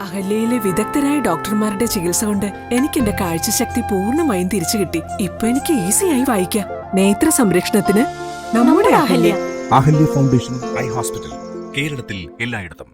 അഹല്യയിലെ വിദഗ്ധരായ ഡോക്ടർമാരുടെ ചികിത്സ കൊണ്ട് എനിക്ക് എന്റെ കാഴ്ചശക്തി പൂർണമായും തിരിച്ചു കിട്ടി. ഇപ്പൊ എനിക്ക് ഈസിയായി വായിക്കാം. നേത്ര സംരക്ഷണത്തിന് നമ്മുടെ Ahalya. Ahalya. Foundation eye hospital കേരളത്തിൽ എല്ലായിടത്തും.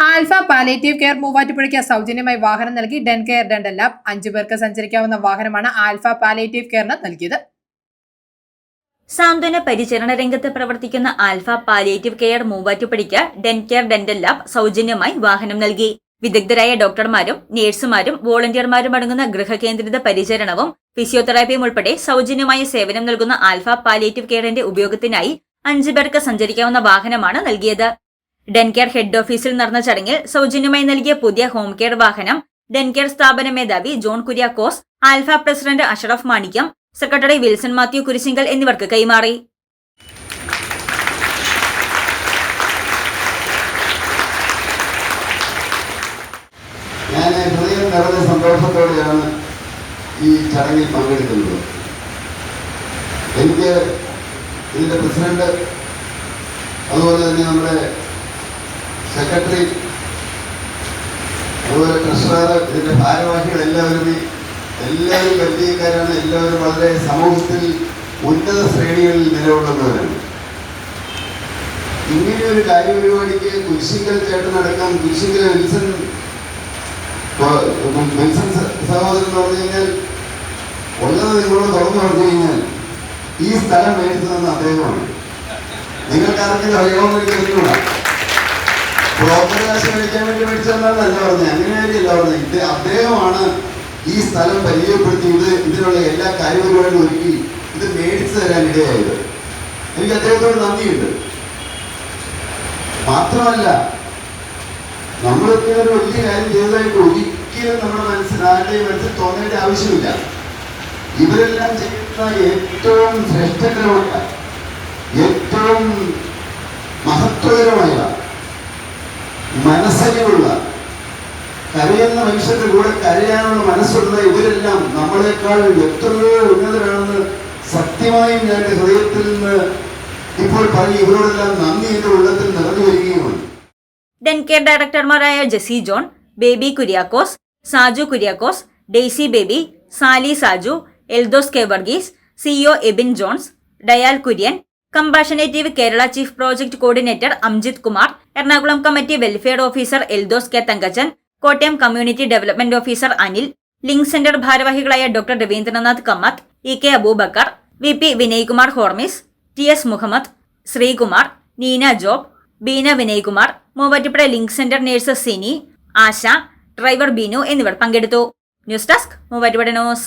ആൽഫ പാലേറ്റീവ് കെയർ മൂവാറ്റുപുഴയ്ക്ക് സൗജന്യമായി വാഹനം നൽകി ഡെൻ കെയർ ലാബ് അഞ്ചു പേർക്ക് സഞ്ചരിക്കാവുന്ന വാഹനമാണ് ആൽഫ പാലേറ്റീവ് കെയറിന് നൽകിയത്. സാന്ത്വന പരിചരണ രംഗത്ത് പ്രവർത്തിക്കുന്ന ആൽഫ പാലിയേറ്റീവ് കെയർ മൂവാറ്റുപടിക്ക് ഡെൻ കെയർ ഡെന്റൽ ലാബ് സൗജന്യമായി വാഹനം നൽകി. വിദഗ്ധരായ ഡോക്ടർമാരും നഴ്സുമാരും വോളണ്ടിയർമാരും അടങ്ങുന്ന ഗൃഹകേന്ദ്രിത പരിചരണവും ഫിസിയോതെറാപ്പിയും ഉൾപ്പെടെ സൗജന്യമായ സേവനം നൽകുന്ന ആൽഫ പാലിയേറ്റീവ് കെയറിന്റെ ഉപയോഗത്തിനായി അഞ്ചു പേർക്ക് സഞ്ചരിക്കാവുന്ന വാഹനമാണ് നൽകിയത്. ഡെൻ കെയർ ഹെഡ് ഓഫീസിൽ നടന്ന ചടങ്ങിൽ സൗജന്യമായി നൽകിയ പുതിയ ഹോം കെയർ വാഹനം ഡെൻ കെയർ സ്ഥാപന മേധാവി John Kuriakose alpha president Ashraf Manikyam secretary Wilson Mathew Kurishinkal എന്നിവർക്ക് കൈമാറി. ഞാൻ ഹൃദയം നിറഞ്ഞ സന്തോഷത്തോടെയാണ് ഈ ചടങ്ങിൽ പങ്കെടുക്കുന്നത്. എനിക്ക് ഇതിന്റെ പ്രസിഡന്റ് അതുപോലെ തന്നെ നമ്മുടെ സെക്രട്ടറി അതുപോലെ ട്രഷറർ ഇതിന്റെ ഭാരവാഹികൾ എല്ലാവരും ഈ- എല്ലാവരും പരിചയക്കാരാണ് എല്ലാവരും വളരെ സമൂഹത്തിൽ ഉന്നത ശ്രേണികളിൽ നിലകൊള്ളുന്നവരാണ്. ഇങ്ങനെ ഒരു കാര്യപരിപാടിക്ക് കുരിശിങ്കൽ ചേട്ടനടക്കം കുരിശിങ്കൽ വിൽസൺ വിൽസൺ സഹോദരൻ എന്ന് പറഞ്ഞു കഴിഞ്ഞാൽ ഉള്ളത് നിങ്ങളോട് തുറന്നു പറഞ്ഞു കഴിഞ്ഞാൽ ഈ സ്ഥലം മേടിച്ചു തന്ന അദ്ദേഹമാണ് നിങ്ങൾക്ക് ആർക്കും അറിയാവുന്ന ബ്രോക്കർ കാശ് മേടിക്കാൻ വേണ്ടി മേടിച്ചതെന്നല്ല പറഞ്ഞത്. അങ്ങനെ കാര്യമല്ല പറഞ്ഞത് അദ്ദേഹമാണ് ഈ സ്ഥലം പരിചയപ്പെടുത്തി ഇത് ഇതിനുള്ള എല്ലാ കാര്യപരിപാടികളും ഒരുക്കി ഇത് മേടിച്ചു തരാൻ ഇടയായത്. എനിക്ക് അദ്ദേഹത്തോട് നന്ദിയുണ്ട്. മാത്രമല്ല നമ്മളൊക്കെ ഒരു വലിയ കാര്യം ചെയ്തതായിട്ട് ഒരിക്കലും നമ്മുടെ മനസ്സിൽ ആരുടെയും മനസ്സിൽ തോന്നേണ്ട ആവശ്യമില്ല. ഇവരെല്ലാം ചെയ്യുന്ന ഏറ്റവും ശ്രേഷ്ഠകരമായ ഏറ്റവും കരയുന്ന മനുഷ്യരുടെ കൂടെ കരയാനുള്ള മനസ്സുള്ള ഇവരെല്ലാം നമ്മളെക്കാൾ എത്രയോ ഉന്നതരാണെന്ന് സത്യമായും ഞാൻ ഹൃദയത്തിൽ നിന്ന് ഇപ്പോൾ പറഞ്ഞ് ഇവരോടെല്ലാം നന്ദി എന്റെ ഉള്ളത്തിൽ നിറഞ്ഞു വരികയുമാണ്. Den care ഡയറക്ടർമാരായ Jessy John Baby Kuriakose Saju Kuriakose Daisy Baby Sally Saju Eldhose K Varghese CEO Ebin Jones Dayal Kurian compassionate Kerala chief project coordinator Amjith Kumar Ernakulam committee welfare officer Eldhose K Thankachan Kottayam community development officer Anil link centre ഭാരവാഹികളായ doctor Ravindranath Kamath E K Aboobacker V P Vinaykumar Hormis T S Muhammad Sreekumar Neena Job Beena Vinaykumar Muvattupuzha link centre nurse Sini Asha driver Binu എന്നിവർ പങ്കെടുത്തു. News desk Muvattupuzha news.